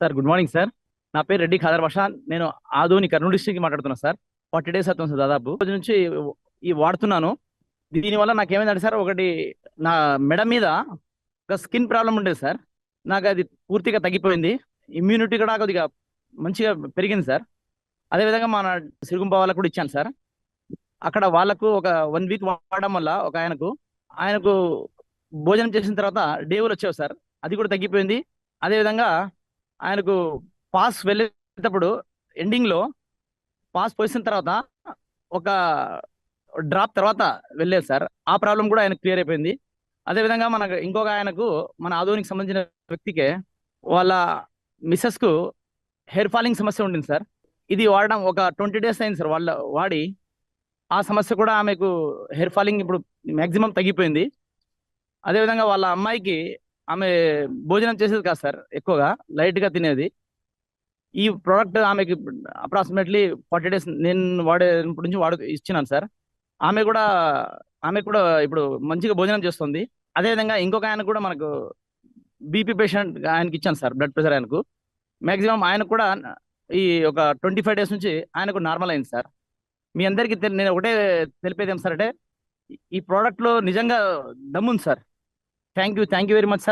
Sir good morning sir. నా పేరు రెడ్డి ఖాదర్ భాష. నేను ఆదోని కర్నూలు డిస్ట్రిక్ట్ మాట్లాడుతున్నా సార్. ఫార్టీ డేస్ అవుతుంది సార్ దాదాపు. రోజు నుంచి ఈ వాడుతున్నాను. దీనివల్ల నాకేమైందంటే సార్ ఒకటి నా మెడ మీద ఒక స్కిన్ ప్రాబ్లం ఉండేది సార్. నాకు అది పూర్తిగా తగ్గిపోయింది. ఇమ్యూనిటీ కూడా కొద్దిగా మంచిగా పెరిగింది సార్. అదేవిధంగా మన సిరుగుంప వాళ్ళకు కూడా ఇచ్చాను సార్. అక్కడ వాళ్ళకు ఒక వన్ వీక్ వాడడం వల్ల ఒక ఆయనకు ఆయనకు భోజనం చేసిన తర్వాత డేవులు వచ్చావు సార్. అది కూడా తగ్గిపోయింది. అదేవిధంగా ఆయనకు పాస్ వెళ్ళేటప్పుడు ఎండింగ్లో పాస్ పోసిన తర్వాత ఒక డ్రాప్ తర్వాత వెళ్ళేది సార్. ఆ ప్రాబ్లం కూడా ఆయనకు క్లియర్ అయిపోయింది. అదేవిధంగా మనకు ఇంకొక ఆయనకు మన ఆధునిక సంబంధించిన వ్యక్తికి వాళ్ళ మిస్సెస్కు హెయిర్ ఫాలింగ్ సమస్య ఉండింది సార్. ఇది వాడడం ఒక ట్వంటీ డేస్ అయింది సార్. వాళ్ళ వాడి ఆ సమస్య కూడా ఆమెకు హెయిర్ ఫాలింగ్ ఇప్పుడు మ్యాక్సిమం తగ్గిపోయింది. అదేవిధంగా వాళ్ళ అమ్మాయికి ఆమె భోజనం చేసేది కాదు సార్ ఎక్కువగా లైట్గా తినేది. ఈ ప్రోడక్ట్ ఆమెకి అప్రాక్సిమేట్లీ ఫార్టీ డేస్ నేను వాడేటప్పటి నుంచి వాడు ఇచ్చినాను సార్. ఆమె కూడా ఆమె కూడా ఇప్పుడు మంచిగా భోజనం చేస్తుంది. అదేవిధంగా ఇంకొక ఆయన కూడా మనకు బీపీ పేషెంట్ ఆయనకి ఇచ్చాను సార్ బ్లడ్ ప్రెషర్ ఆయనకు. మ్యాక్సిమం ఆయన కూడా ఈ ఒక ట్వంటీ ఫైవ్ డేస్ నుంచి ఆయనకు నార్మల్ అయింది సార్. మీ అందరికీ నేను ఒకటే తెలిపేది ఏం సార్ అంటే ఈ ప్రోడక్ట్లో నిజంగా దమ్ముంది sir. Thank you thank you very much sir.